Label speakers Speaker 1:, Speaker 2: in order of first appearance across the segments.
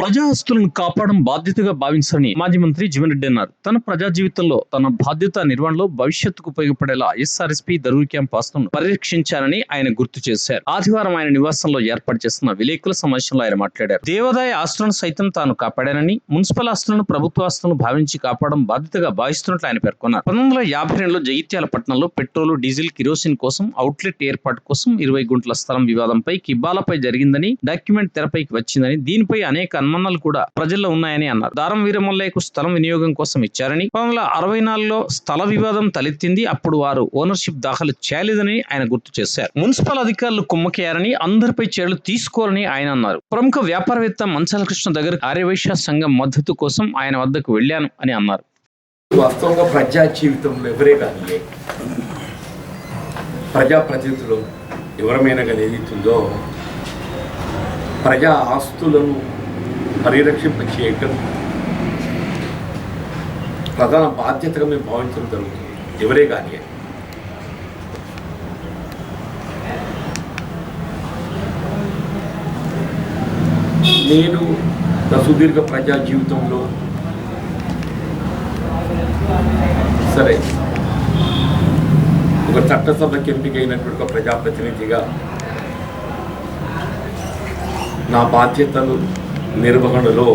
Speaker 1: ప్రజా ఆస్తులను కాపాడడం బాధ్యతగా భావించాలని మాజీ మంత్రి జీవన్ రెడ్డి అన్నారు. తన ప్రజా జీవితంలో తన బాధ్యత నిర్వహణలో భవిష్యత్తుకు ఉపయోగపడేలా ఎస్ఆర్ఎస్పీ దరూర్ క్యాంప్ ఆస్తులను పరిరక్షించారని ఆయన గుర్తు చేశారు. ఆదివారం ఆయన నివాసంలో ఏర్పాటు చేస్తున్న విలేకరుల సమావేశంలో ఆయన మాట్లాడారు. దేవాదాయ ఆస్తులను సైతం తాను కాపాడానని మున్సిపల్ ఆస్తులను ప్రభుత్వ ఆస్తులను భావించి కాపాడడం బాధ్యతగా భావిస్తున్నట్లు ఆయన పేర్కొన్నారు. పంతొమ్మిది వందల యాభై రెండులో జగిత్యాల పట్టణంలో పెట్రోల్ డీజిల్ కిరోసిన్ కోసం అవుట్లెట్ ఏర్పాటు కోసం ఇరవై గుంటల స్థలం వివాదంపై కిబ్బాలపై జరిగిందని డాక్యుమెంట్ తెరపైకి వచ్చిందని దీనిపై అనేక అనుమానాలు కూడా ప్రజల్లో ఉన్నాయని అన్నారు. దారం వీరమల్లయ్యకు స్థలం వినియోగం కోసం ఇచ్చారని పంతొమ్మిది అరవై నాలుగులో స్థల వివాదం తలెత్తింది. అప్పుడు వారు ఓనర్షిప్ దాఖలు చేయలేదని ఆయన గుర్తు చేశారు. మున్సిపల్ అధికారులు కుమ్మకేయారని అందరిపై చర్యలు తీసుకోవాలని ఆయన అన్నారు. ప్రముఖ వ్యాపారవేత్త మంచాల కృష్ణ దగ్గర ఆర్యవైశ్య సంఘం మద్దతు కోసం ఆయన వద్దకు వెళ్ళాను అని అన్నారు.
Speaker 2: వాస్తవంగా ప్రజా జీవితంలో ఎవరే కానీ ప్రజాప్రతినిధులు ఎవరమైనా కానీ ఏదైతుందో ప్రజా ఆస్తులను పరిరక్షింప చేయటం ప్రధాన బాధ్యతగా మేము భావించడం జరుగుతుంది. ఎవరే కానీ. నేను నా సుదీర్ఘ ప్రజా జీవితంలో సరే ఒక చట్టసభకి ఎంపికైనటువంటి ఒక ప్రజాప్రతినిధిగా నా బాధ్యతలు నిర్వహణలో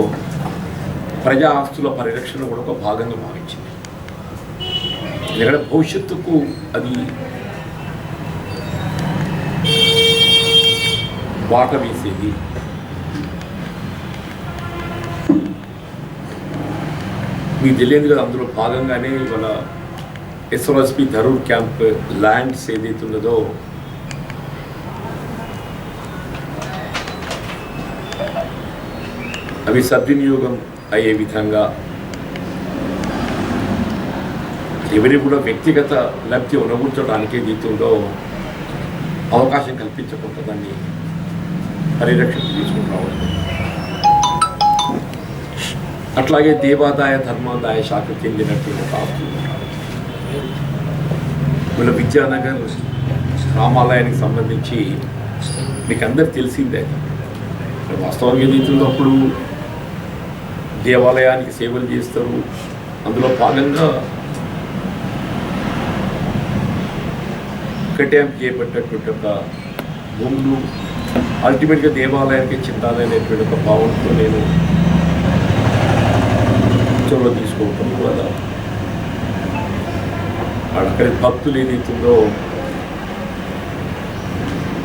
Speaker 2: ప్రజా ఆస్తుల పరిరక్షణ కూడా ఒక భాగంగా భావించింది. ఎందుకంటే భవిష్యత్తుకు అది బాట వేసేది. మీకు తెలియదు కదా అందులో భాగంగానే ఇవాళ ఎస్ఓఎస్పి ధరూర్ క్యాంప్ ల్యాండ్స్ ఏదైతే ఉన్నదో అవి సద్వినియోగం అయ్యే విధంగా ఎవరి కూడా వ్యక్తిగత లబ్ధి ఉనగూర్చడానికి జీవితంలో అవకాశం కల్పించకుండా దాన్ని పరిరక్షణ తీసుకుంటాము అట్లాగే దేవాదాయ ధర్మాదాయ శాఖకు చెందినటువంటి ఒక ఆస్తులు వీళ్ళ విద్యానగర్ రామాలయానికి సంబంధించి మీకు అందరు తెలిసిందే. వాస్తవంగా జీవితంలో అప్పుడు దేవాలయానికి సేవలు చేస్తారు. అందులో భాగంగా కట్యాం చేపట్టినటువంటి ఒక భూములు అల్టిమేట్గా దేవాలయానికి చెందాలనేటువంటి ఒక భావంతో నేను చొరవ తీసుకోవటం కూడా అక్కడ భక్తులు ఏదైతుందో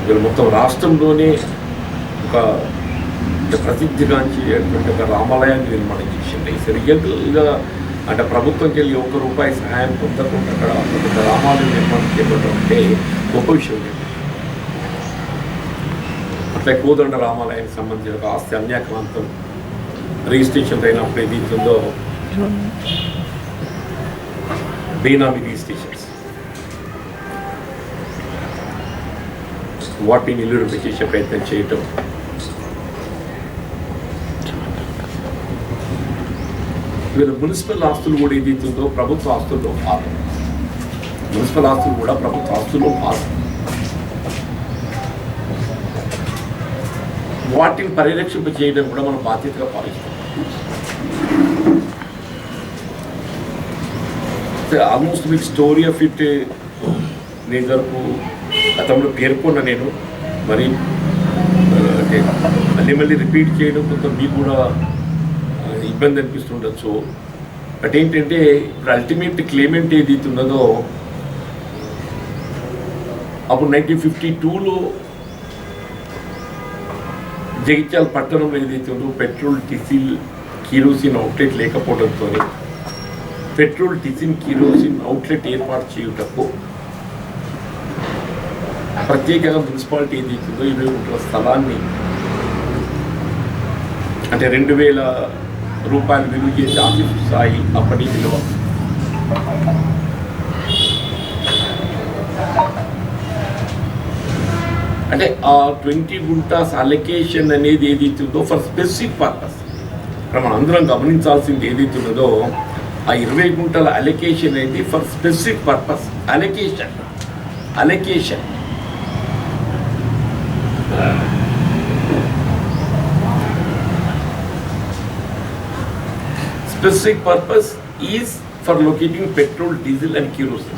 Speaker 2: వీళ్ళు మొత్తం రాష్ట్రంలోనే ఒక ఒక ప్రసిద్ధిగాంచి అటువంటి ఒక రామాలయాన్ని నిర్మాణం చేసింది. సరిగ్గా అంటే ప్రభుత్వంకి వెళ్ళి ఒక్క రూపాయి సహాయం పొందకుండా అక్కడ ఒక రామాలయం నిర్మాణం చేయడం అంటే గొప్ప విషయం లేదు అట్లా కోదండ రామాలయానికి సంబంధించిన ఒక ఆస్తి అన్యాక్రాంతం రిజిస్ట్రేషన్ అయినప్పుడు ఏదైతుందో బేనామీ రిజిస్ట్రేషన్స్. వాటిని నిలువరింప చేసే ప్రయత్నం చేయటం. వీళ్ళ మున్సిపల్ ఆస్తులు కూడా ఏదైతుందో ప్రభుత్వ ఆస్తుల్లో భాగం మున్సిపల్ ఆస్తులు కూడా ప్రభుత్వ ఆస్తుల్లో భాగం వాటిని పరిరక్షింప చేయడం కూడా మనం బాధ్యతగా భావిస్తాం ఆల్మోస్ట్ మీకు స్టోరీ ఆఫ్ ఇట్ నేను వరకు గతంలో పేర్కొన్న నేను మరి అంటే మళ్ళీ మళ్ళీ రిపీట్ చేయడం కొంత మీకు కూడా ఇబ్బంది అనిపిస్తుండొచ్చు. బట్ ఏంటంటే ఇప్పుడు అల్టిమేట్ క్లైమేట్ ఏదైతే ఉన్నదో అప్పుడు నైన్టీన్ ఫిఫ్టీ టూలో జగిత్యాల పట్టణంలో ఏదైతే ఉందో పెట్రోల్ డీజిల్ కిరోసిన్ అవుట్లెట్ లేకపోవడంతో పెట్రోల్ డీజిల్ కిరోసిన్ అవుట్లెట్ ఏర్పాటు చేయుటకు ప్రత్యేకంగా మున్సిపాలిటీ ఏదైతుందో ఇరవై గుంటల స్థలాన్ని అంటే రెండు వేల రూపాయలు విలువ చేసి స్థాయి అప్పటి విలువ. అంటే ఆ ట్వంటీ గుంటాస్ అలొకేషన్ అనేది ఏదైతే ఉందో ఫర్ స్పెసిఫిక్ పర్పస్ ఇక్కడ మనం అందరం గమనించాల్సింది ఏదైతే ఉన్నదో ఆ ఇరవై గుంటల అలొకేషన్ అనేది for specific purpose allocation allocation specific purpose is for locating petrol diesel and kerosene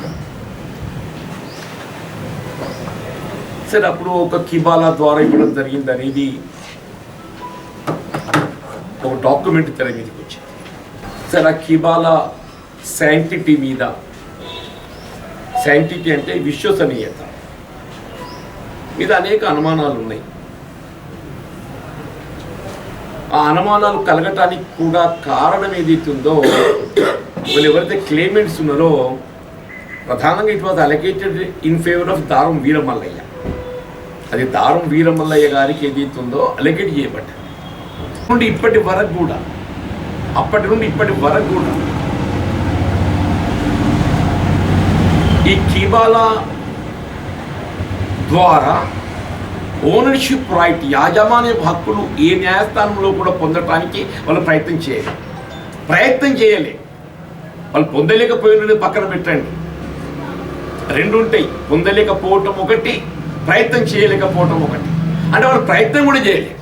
Speaker 2: సరే అప్పుడు ఒక కిబాలా ద్వారా ఇవ్వడం జరిగింది అనేది ఒక డాక్యుమెంట్ తెర మీదకి వచ్చింది. సరే ఆ కిబాలా శాంటిటీ మీద శాంటిటీ అంటే విశ్వసనీయత మీద అనేక అనుమానాలు ఉన్నాయి ఆ అనుమానాలు కలగటానికి కూడా కారణం ఏదైతే ఉందో వాళ్ళు ఎవరైతే క్లైమెంట్స్ ఉన్నారో ప్రధానంగా it was allocated in favour of Daram Veeramallaiah. అది దారం వీరమల్లయ్య గారికి ఏదైతే ఉందో అలొకేట్ చేయబడ్డది నుండి ఇప్పటి వరకు కూడా అప్పటి నుండి ఇప్పటి వరకు కూడా ఈ కీబాలా ద్వారా ఓనర్షిప్ రైట్ యాజమాన్య హక్కులు ఏ న్యాయస్థానంలో కూడా పొందటానికి వాళ్ళు ప్రయత్నం చేయాలి. ప్రయత్నం చేయాలి. వాళ్ళు పొందలేకపోయినది పక్కన పెట్టండి. రెండు ఉంటాయి. పొందలేకపోవటం ఒకటి ప్రయత్నం చేయలేకపోవటం ఒకటి. అంటే వాళ్ళు ప్రయత్నం కూడా చేయలేదు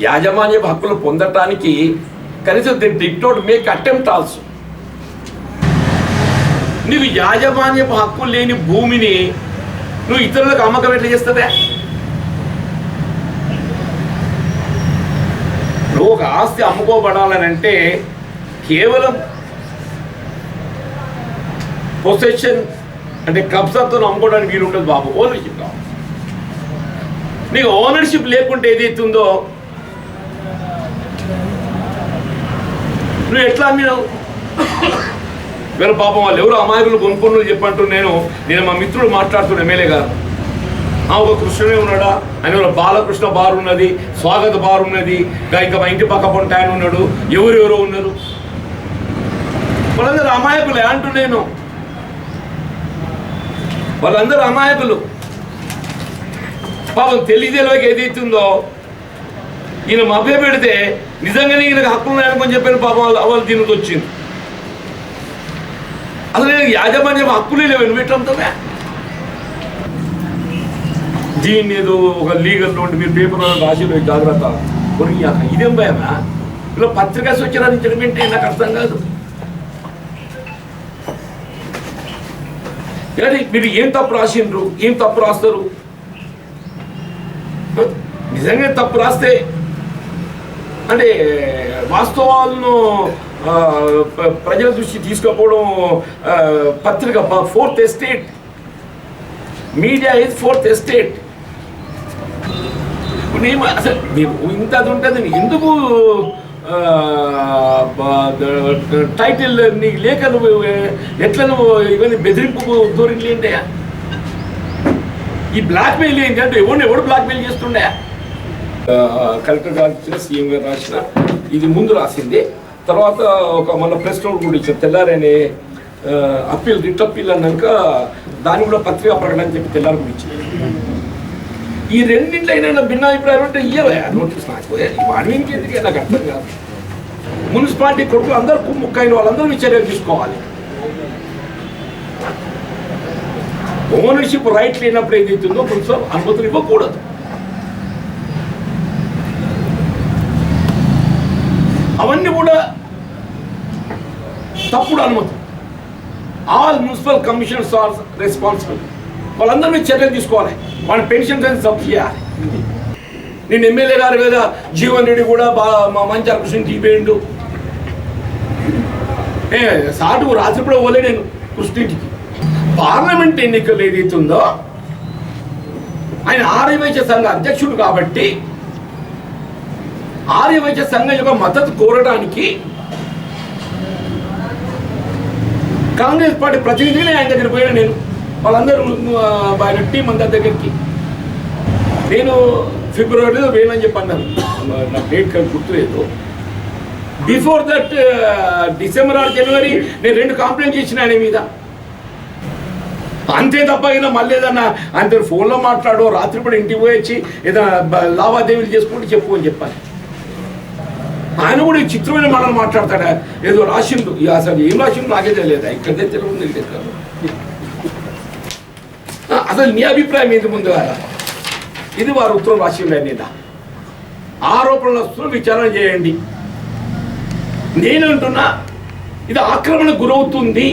Speaker 2: యాజమాన్య హక్కులు పొందటానికి కనీసం they did not make attempt also నీకు యాజమాన్యపు హక్కు లేని భూమిని నువ్వు ఇతరులకు అమ్మకం ఎట్లా చేస్తుందా నువ్వు ఒక ఆస్తి అమ్ముకోబడాలనంటే కేవలం పొసెషన్ అంటే కబ్జాతో అమ్ముకోవడానికి వీలు ఉండదు బాబు. ఓనర్షిప్ కావాలి. నీకు ఓనర్షిప్ లేకుంటే ఏదైతే ఉందో నువ్వు ఎట్లా అమ్మినావు? వీళ్ళ పాపం వాళ్ళు ఎవరు అమాయకులు కొనుక్కున్నారు చెప్పంటూ నేను నేను మా మిత్రుడు మాట్లాడుతున్న ఎమ్మెల్యే గారు. ఆ ఒక కృష్ణుడే ఉన్నాడా? అని వాళ్ళ బాలకృష్ణ బార్ ఉన్నది స్వాగత బార్ ఉన్నది ఇంకా ఇంకా మా ఇంటి పక్క పొంట ఆయన ఉన్నాడు. ఎవరెవరో ఉన్నారు? వాళ్ళందరూ అమాయకులే అంటూ నేను. వాళ్ళందరూ అమాయకులు. పాపం తెలియదేలోకి ఏదైతుందో ఈయన మభ్య పెడితే నిజంగానే ఈయనకు హక్కులు ఉన్నాయనుకొని చెప్పాను పాపం వాళ్ళు వాళ్ళు దీనికి వచ్చింది. అసలు నేను యాజమాన్యం హక్కులే లేవు నువ్వు దీన్ని ఏదో ఒక లీగల్ నోట్ మీరు పేపర్ రాసి జాగ్రత్త. కొరియాక ఇదేం భయమా? ఇలా పత్రికా స్వచ్ఛత ఇచ్చడం ఏంటి? నాకు అర్థం కాదు. కానీ మీరు ఏం తప్పు రాసిండ్రు? ఏం తప్పు రాస్తారు? నిజంగా తప్పు రాస్తే అంటే వాస్తవాలను ప్రజల దృష్టి తీసుకుపోవడం పత్రిక fourth estate. Media is fourth estate. నేను అసలు మేము ఇంత అది ఉంటుంది. ఎందుకు టైటిల్ నీ లేక నువ్వు ఎట్లా నువ్వు ఇవన్నీ బెదిరింపు ధోరణి ఏంటయ్యా? ఈ బ్లాక్మెయిల్ ఏంటి అంటే ఎవరిని ఎవడు బ్లాక్మెయిల్ చేస్తుండే? కలెక్టర్ గారు ఇచ్చిన సీఎం గారు రాసిన ఇది ముందు రాసింది. తర్వాత ఒక మన ప్రెస్ నోట్ కూడా ఇచ్చారు తెల్లారని అప్పీల్ రిట్ అప్పీల్ అన్నాక దాన్ని కూడా పత్రికా ప్రకటన చెప్పి తెల్లారి కూడా ఇచ్చింది ఈ రెండింటిలో అయినా భిన్నాభిప్రాయం అంటే ఇయ్యవే. నోటీస్ నాకు వాడి నాకు అర్థం కాదు. మున్సిపాలిటీ కొడుకులు అందరూ ముక్కైన వాళ్ళందరూ చర్యలు తీసుకోవాలి. ఓనర్షిప్ రైట్ లేనప్పుడు ఏదైతుందో కొంచెం అనుమతులు ఇవ్వకూడదు. అవన్నీ కూడా తప్పుడు అనుమతులు. All municipal commissioners are responsibility వాళ్ళందరూ మీద చర్యలు తీసుకోవాలి. వాళ్ళ పెన్షన్ అనేది సబ్ చేయాలి. నేను ఎమ్మెల్యే గారు కదా జీవన్ రెడ్డి కూడా బాగా మా మంచి కృష్ణ తీపేయండు. ఏ సాటు రాత్రి కూడా పోలే నేను కృష్ణింటికి పార్లమెంట్ ఎన్నికలు ఏదైతే ఉందో ఆయన ఆర్యవైద్య సంఘ అధ్యక్షుడు కాబట్టి ఆర్యవైద్య సంఘం యొక్క మద్దతు కోరడానికి కాంగ్రెస్ పార్టీ ప్రతినిధిని ఆయన దగ్గర పోయాను నేను. వాళ్ళందరూ ఆయన టీం అంతా దగ్గరికి. నేను ఫిబ్రవరిలో వేయమని చెప్పి అన్నాను నా డేట్ గుర్తులేదు. Before that December or January నేను రెండు కంప్లైంట్ చేసిన ఆయన మీద. అంతే తప్ప ఇలా మళ్ళీ ఏదన్నా అంతే ఫోన్లో మాట్లాడు రాత్రి కూడా ఇంటికి పోయొచ్చి వచ్చి ఏదైనా లావాదేవీలు చేసుకుంటూ చెప్పు అని చెప్పాలి. ఆయన కూడా ఈ చిత్రమైన మాటలు మాట్లాడతాడా? ఏదో రాసిండు. ఇక అసలు ఏం రాసిండు నాకే తెలియదు. ఇక్కడే తెలియదు తెలియదు అసలు నీ అభిప్రాయం ఏంటి ముందు ఇది వారు ఉత్తరం రాసి ఆయన మీద ఆరోపణలు వస్తున్న విచారణ చేయండి. నేనంటున్నా ఇది ఆక్రమణ గురవుతుంది.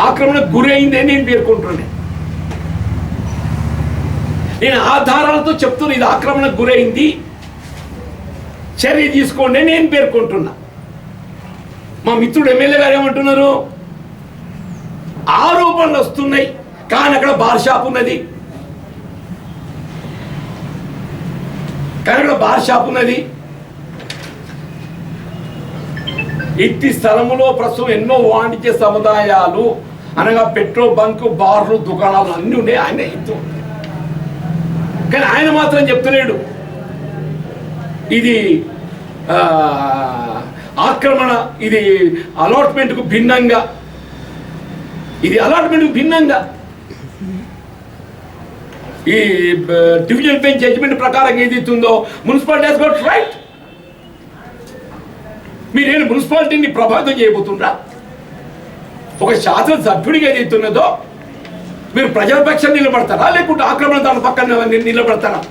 Speaker 2: ఆక్రమణ గురైంది అని నేను పేర్కొంటున్నాను నేను ఆధారాలతో చెప్తున్నా ఇది ఆక్రమణకు గురైంది. చర్య తీసుకోండి నేను పేర్కొంటున్నా. మా మిత్రుడు ఎమ్మెల్యే గారు ఏమంటున్నారు? ఆరోపణలు వస్తున్నాయి. కానీ అక్కడ బార్ షాప్ ఉన్నది. కానీ అక్కడ బార్ షాప్ ఉన్నది. ఇట్టి స్థలములో ప్రస్తుతం ఎన్నో వాణిజ్య సముదాయాలు అనగా పెట్రోల్ బంక్ బార్లు దుకాణాలు అన్నీ ఉన్నాయి. ఆయన ఎత్తు కానీ ఆయన మాత్రం చెప్తలేడు. ఇది ఆక్రమణ ఇది అలాట్మెంట్కు భిన్నంగా. ఇది అలాట్మెంట్కు భిన్నంగా. ఈ డివిజన్ బెంచ్ జడ్జిమెంట్ ప్రకారం ఏది ఇస్తుందో మున్సిపాలిటీ హాస్ గోట్ రైట్ మీరేం మున్సిపాలిటీని ప్రభావితం చేయబోతుండ్రా? ఒక శాసనసభ్యుడికి ఏదైతే ఉన్నదో మీరు ప్రజల నిలబడతారా? లేకుంటే ఆక్రమణ దాని పక్కన నిలబడతారా?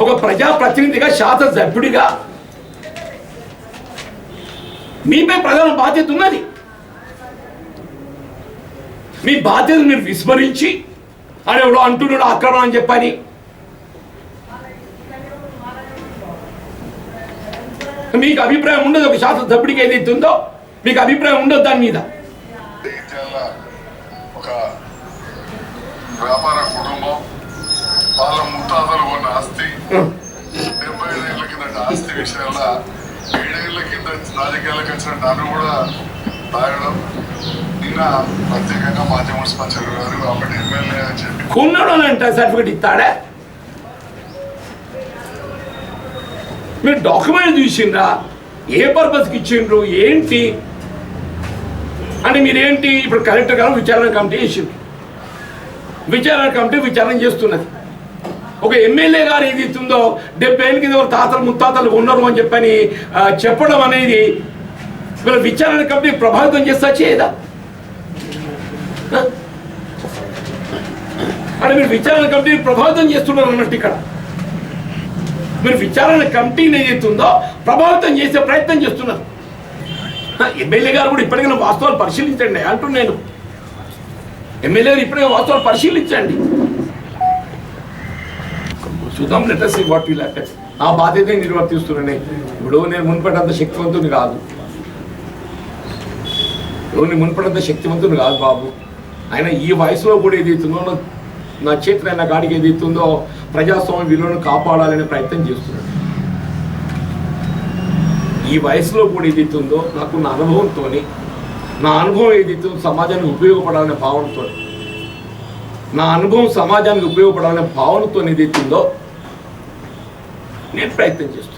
Speaker 2: ఒక ప్రజా ప్రతినిధిగా సభ్యుడిగా మీపై ప్రధాన బాధ్యత ఉన్నది. మీ బాధ్యత మీరు విస్మరించి అని ఎవడో అంటున్నాడు ఆక్రమణ అని చెప్పని. మీకు అభిప్రాయం ఉండదు ఒక శాసన సభ్యుడికి ఏదైతే ఉందో మీకు అభిప్రాయం ఉండదు దాని మీద.
Speaker 3: ఒక వ్యాపార కుటుంబం వాళ్ళ ముత్తాతలు కొన్న ఆస్తి డెబ్బై ఐదేళ్ళ కిందట ఆస్తి విషయంలో ఏడేళ్ళ కింద రాజకీయాలకు వచ్చిన నన్ను కూడా తాగడం ప్రత్యేకంగా మాజీ మున్సిపల్ చైర్మన్ గారు అప్పటి ఎమ్మెల్యే అని చెప్పి
Speaker 2: కొన్నాడు అని అంటే సర్టిఫికెట్ ఇస్తాడా? మీరు డాక్యుమెంట్ చూసిండ్రా? ఏ పర్పస్కి ఇచ్చిండ్రు? ఏంటి? అని మీరేంటి? ఇప్పుడు కలెక్టర్ గారు విచారణ కమిటీ వేసిండ్రు విచారణ కమిటీ విచారణ చేస్తున్నది. ఒక ఎమ్మెల్యే గారు ఏది ఇస్తుందో డెబ్బై ఏళ్ళ కింద తాతలు ముత్తాతలు ఉన్నారు అని చెప్పని చెప్పడం అనేది వీళ్ళ విచారణ కమిటీ ప్రభావితం చేస్తా చేయదా? అంటే మీరు విచారణ కమిటీని ప్రభావితం చేస్తున్నారు అన్నట్టు ఇక్కడ. మీరు విచారణ కమిటీని ఏదైతుందో ప్రభావితం చేసే ప్రయత్నం చేస్తున్నారు. ఎమ్మెల్యే గారు కూడా ఇప్పటికైనా వాస్తవాలు పరిశీలించండి అంటున్నాను ఎమ్మెల్యే గారు ఇప్పటికే వాస్తవాలు పరిశీలించండి. చూద్దాం లెటర్స్ వాట్ విల్ హ్యాపెన్ ఆ బాధ్యత నిర్వర్తిస్తున్నానే. ఇప్పుడు నేను మున్పటంత శక్తివంతుని కాదు. ఇప్పుడు నేను మున్పటంత శక్తివంతుని కాదు బాబు. ఆయన ఈ వయసులో కూడా ఏదైతుందో నా- చేతిలో ఆయన గాడికి ఏదైతుందో ప్రజాస్వామ్య విలువను కాపాడాలనే ప్రయత్నం చేస్తున్నాడు. ఈ వయసులో కూడా ఏదైతుందో నాకు నా అనుభవంతో నా అనుభవం ఏదైతే సమాజానికి ఉపయోగపడాలనే భావనతో నా అనుభవం సమాజానికి ఉపయోగపడాలనే భావనతో ఏదైతుందో నేను ప్రయత్నం చేస్తున్నాను.